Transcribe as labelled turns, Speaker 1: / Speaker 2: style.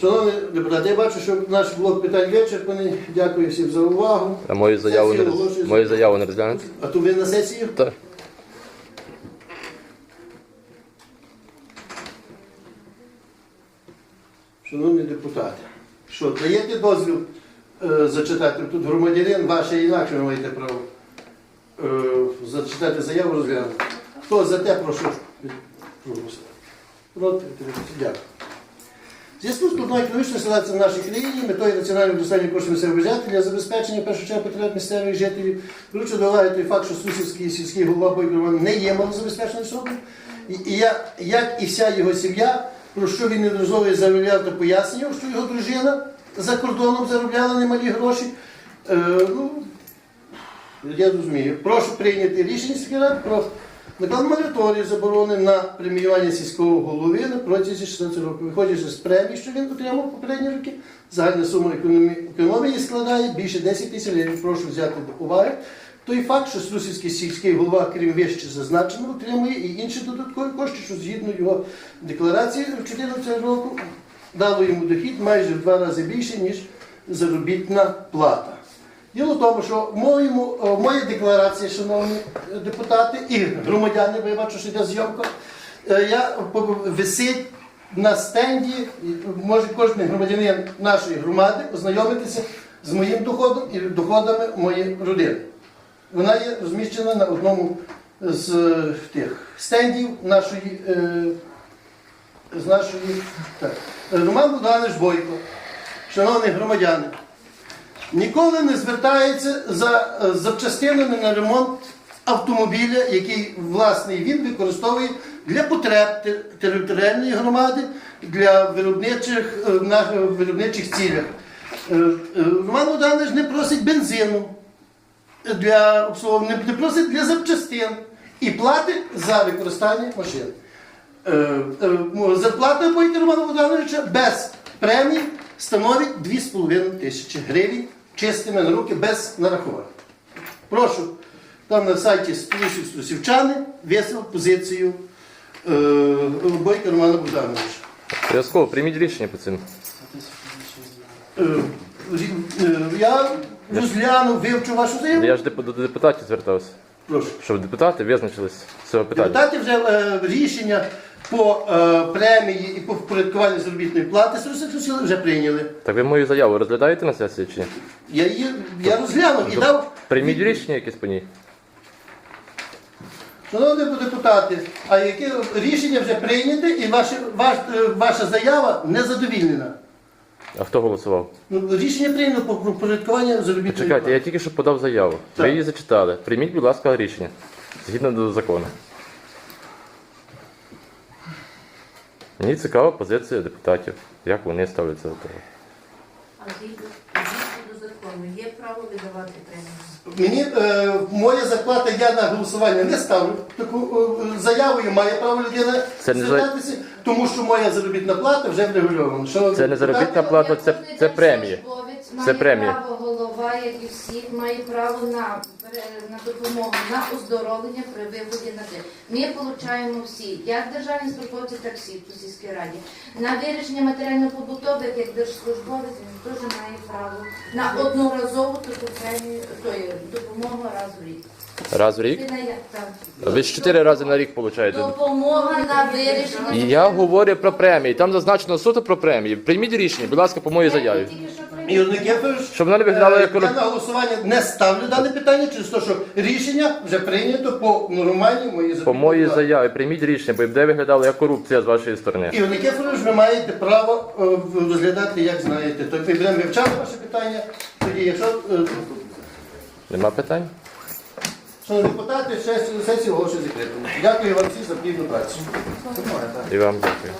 Speaker 1: Шановні депутати, я бачу, що наш блок питань вичерпаний. Дякую всім за увагу.
Speaker 2: А мою заяву не
Speaker 1: Сесію
Speaker 2: роз...
Speaker 1: оголошую
Speaker 2: мою заяву не розглянете?
Speaker 1: А то ви на сесію?
Speaker 2: Так.
Speaker 1: Шановні депутати, що даєте дозвіл е, зачитати тут громадянин, ваше інакше ви маєте право е, зачитати заяву розглянути. Хто за те, прошу проголосувати. Проти, дякую. В зв'язку з складною економічною ситуацією в нашій країні, метою раціонального достатньо коштів місцевого бюджету для забезпечення першу чергу потреб місцевих жителів, беручи до уваги той факт, що Сусівський сільський голова Бойко не є малозабезпеченою особою, і, і я, як і вся його сім'я, про що він неодноразово заявляв та пояснював, що його дружина за кордоном заробляла немалі гроші. Е, ну, я розумію. Прошу прийняти рішення сільської про накладну мораторію заборони на преміювання сільського голови на протязі 16 років. Виходячи з премії, що він отримав попередні роки, загальна сума економії складає більше 10 тисяч гривень. Прошу взяти до уваги. Той факт, що Струсівський сільський голова, крім вище зазначеного, отримує і інші додаткові кошти, що згідно його декларації 2014 року дало йому дохід майже в два рази більше, ніж заробітна плата. Діло в тому, що в моєму, е, в моїй декларації, шановні е, депутати і громадяни, бо я бачу, що йде зйомка, е, я висить на стенді, може кожен громадянин нашої громади ознайомитися з моїм доходом і доходами моєї родини. Вона є розміщена на одному з тих стендів нашої, з нашої так. Роман Богданович Бойко, шановні громадяни, ніколи не звертається за е, запчастинами на ремонт автомобіля, який власний він використовує для потреб територіальної громади, для виробничих, е, на е, виробничих цілях. Роман Богданович не просить бензину для обслуговування, не просить для запчастин і платить за використання машин. Мо- Зарплата Романа Богдановича без премій становить 2,5 тисячі гривень чистими на руки без нарахувань. Прошу, там на сайті Струсів Струсівчани висив позицію е, Бойка Романа Богдановича.
Speaker 2: Обов'язково прийміть рішення по цим.
Speaker 1: Е, е, Я розглянув, вивчу вашу заяву.
Speaker 2: Я ж деп- до депутатів звертався,
Speaker 1: Прошу.
Speaker 2: щоб депутати визначились з цього питання.
Speaker 1: Депутати вже е, рішення по е, премії і по впорядкуванню заробітної плати Струсів вже прийняли. Так
Speaker 2: ви мою заяву розглядаєте на сесії чи ні?
Speaker 1: Я її я розглянув і дав.
Speaker 2: Прийміть рішення якесь по ній.
Speaker 1: Шановні депутати, а яке рішення вже прийняте і ваше, ваш, е, ваша заява не задовільнена.
Speaker 2: А хто голосував?
Speaker 1: Ну, рішення прийнято по впорядкуванню заробітної
Speaker 2: Чекайте,
Speaker 1: плати.
Speaker 2: я тільки що подав заяву.
Speaker 1: Так.
Speaker 2: Ви її зачитали. Прийміть, будь ласка, рішення. Згідно до закону. Мені цікава позиція депутатів. Як вони ставляться до того.
Speaker 3: А згідно згідно до закону є право видавати премію.
Speaker 1: Мені е, моя зарплата, я на голосування не ставлю таку е, заяву і має право людина
Speaker 2: Це не за-
Speaker 1: звертатися, тому що моя заробітна плата вже врегульована.
Speaker 2: Це не заробітна плата, це, це премії.
Speaker 3: Має
Speaker 2: премія.
Speaker 3: право голова, як і всі, має право на, на допомогу, на оздоровлення при виході на те. Ми отримуємо всі, як державні службовці, так всі в сільській раді. На вирішення матеріально-побутових, як держслужбовець, він теж має право на одноразову таку премію, то є допомогу раз в рік.
Speaker 2: Раз в рік. Ви ж чотири рази на рік получаєте.
Speaker 3: Допомога на вирішення.
Speaker 2: Я говорю про премії. Там зазначено суто про премії. Прийміть рішення, будь ласка, по моїй заяві.
Speaker 3: Тільки що
Speaker 1: Ігор Никифорович,
Speaker 2: Щоб не виглядала
Speaker 1: е,
Speaker 2: як
Speaker 1: я на голосування не ставлю дане питання через те, що рішення вже прийнято по нормальній моїй
Speaker 2: заяві.
Speaker 1: По
Speaker 2: моїй заяві прийміть рішення, бо де виглядала як корупція з вашої сторони.
Speaker 1: Ігор Никифорович, ви маєте право е, розглядати, як знаєте. Тобто ми будемо вивчати ваше питання. Тоді, якщо е,
Speaker 2: Нема питань?
Speaker 1: шановні депутати, сесію оголошую закритою. Дякую вам всім за плідну працю.
Speaker 2: І вам дякую.